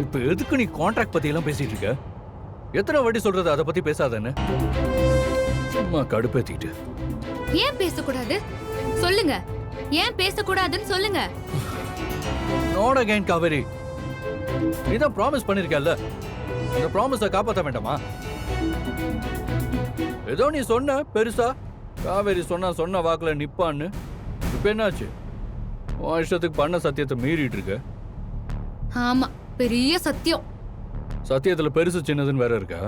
இப்ப எதுக்கு நீ கான்ட்ராக்ட் பத்தி எல்லாம் பேசிட்டு இருக்க? எத்தனை வாட்டி சொல்றது அதை பத்தி பேசாதன்னு? சும்மா கடுப்பேத்திட்டு. ஏன் பேசக்கூடாது? சொல்லுங்க. ஏன் பேசக்கூடாதுன்னு சொல்லுங்க. Note again Kaveri. நீ தான் ப்ராமிஸ் பண்ணிருக்கல்ல அந்த ப்ராமிஸை காப்பாற்ற வேண்டாமா? ஏதோ நீ சொன்ன பெருசா? காவேரி சொன்னா சொன்ன வாக்குல நிப்பான்னு. இப்ப என்னாச்சு? உன் இஷ்டத்துக்கு பண்ண சத்தியத்தை மீறிட்டு இருக்க. ஆமா. பெரிய சத்தியம். சத்தியத்துல பெருசு சின்னதுன்னு வேற இருக்கா?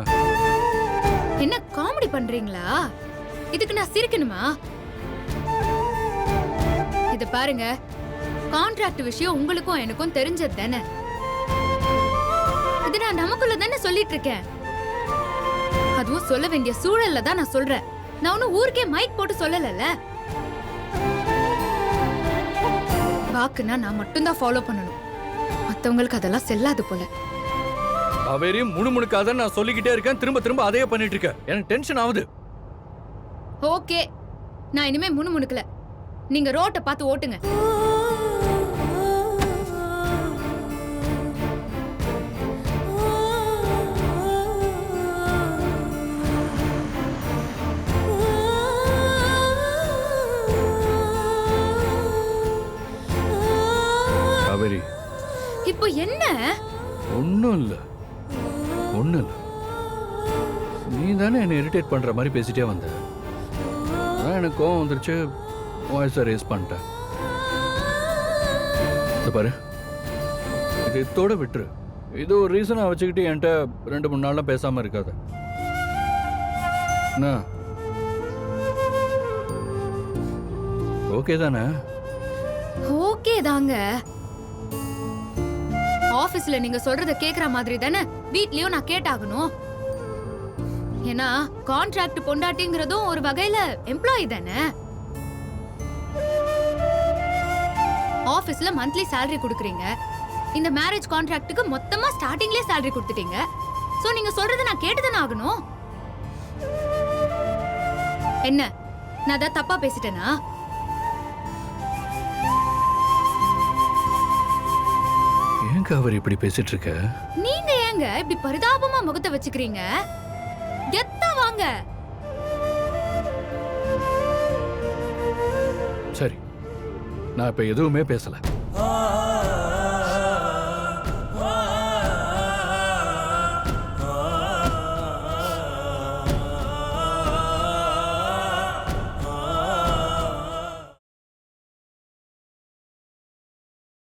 என்ன காமெடி பண்றீங்களா? இதுக்கு நான் சிரிக்கணுமா? இத பாருங்க. கான்ட்ராக்ட் விஷயம் உங்களுக்கும் எனக்கும் தெரிஞ்சது தானே? இது நான் நமக்குள்ள தானே சொல்லிட்டு இருக்கேன். அதுவும் சொல்ல வேண்டிய சூழல்ல தான் நான் சொல்றேன். நான் ஒன்னும் ஊருக்கே மைக் போட்டு சொல்லலல்ல. வாக்குனா நான் மட்டும்தான் ஃபாலோ பண்ணணும். மத்தவங்களுக்கு அதெல்லாம் செல்லாது போல. காவேரி முணுமுணுக்காத நான் சொல்லிக்கிட்டே இருக்கேன். திரும்ப திரும்ப அதையே பண்ணிட்டு இருக்க. எனக்கு டென்ஷன் ஆகுது. ஓகே. நான் இனிமே முணுமுணுக்கல. நீங்க ரோட்டை பார்த்து ஓட்டுங்க. இப்போ என்ன? ஒன்றும் இல்லை. ஒன்றும் இல்லை. நீ தானே என்னை இரிட்டேட் பண்ணுற மாதிரி பேசிட்டே வந்த. அதான் எனக்கு கோவம் வந்துருச்சு. வாய்ஸை ரேஸ் பண்ணிட்டேன். இது பாரு. இது இதோட விட்டுரு. இது ஒரு ரீசனாக வச்சுக்கிட்டு என்கிட்ட ரெண்டு மூணு நாள்லாம் பேசாமல் இருக்காத. என்ன? ஓகே தானே? ஓகே தாங்க. ஆபீஸ்ல நீங்க சொல்றத கேக்குற மாதிரி தானே? வீட்லயும் நான் கேட்டாகணும். ஏன்னா கான்ட்ராக்ட் பொண்டாட்டிங்கிறதும் ஒரு வகையில எம்ப்ளாயி தானே? ஆபீஸ்ல மந்த்லி சேலரி கொடுக்குறீங்க. இந்த மேரேஜ் கான்ட்ராக்ட்டுக்கு மொத்தமா ஸ்டார்டிங்லயே சேலரி கொடுத்துட்டீங்க. சோ நீங்க சொல்றத நான் கேட்டுதானே ஆகணும்? என்ன? நான் அதான் தப்பா பேசிட்டேனா? ஏன் காவேரி இப்படி பேசிட்டு இருக்க நீங்க ஏங்க இப்படி பரிதாபமா முகத்தை வச்சுக்கிறீங்க? கெத்தா வாங்க. சரி நான் இப்ப எதுவுமே பேசல.